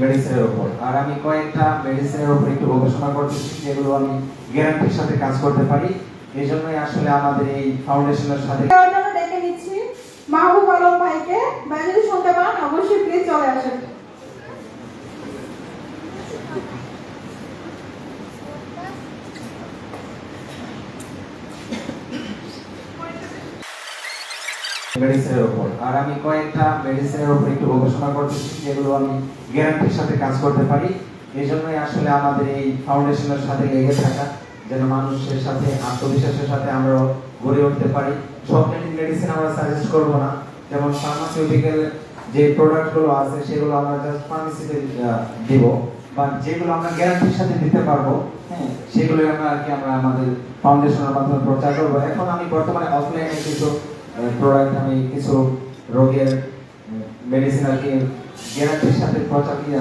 মেডিসিনের উপর। আর আমি কয়েকটা মেডিসিনের উপর একটু গবেষণা করতেছি, যেগুলো আমি গ্যারান্টির সাথে কাজ করতে পারি। এই জন্যই আসলে আমাদের এই ফাউন্ডেশনের সাথে দেখে নিচ্ছি। মাহবুব আলম মেডিসিনের উপর আর আমি কয়েকটা মেডিসিনের উপর একটু গবেষণা করতেছি যেগুলো আমি গ্যারান্টির সাথে কাজ করতে পারি। এই জন্যই আসলে আমাদের এই ফাউন্ডেশনের সাথে লেগে থাকা যেন মানুষের সাথে আত্মবিশ্বাসের সাথে আমরা গড়ে উঠতে পারি। সব মেডিসিন আমরা সাজেস্ট করব না। যেমন ফার্মাসিউটিক্যাল যে প্রোডাক্টগুলো আছে সেগুলো আমরা জাস্ট ফার্মেসিতে দিব। বা যেগুলো আমরা গ্যারান্টির সাথে দিতে পারব হ্যাঁ। সেগুলো আমরা আর কি আমরা আমাদের ফাউন্ডেশনের মাধ্যমে প্রচার করব। এখন আমি বর্তমানে অফলাইনে কিছু প্রোডাক্ট আমি কিছু রোগের মেডিসিন আর কি গ্যারান্টির সাথে প্রচার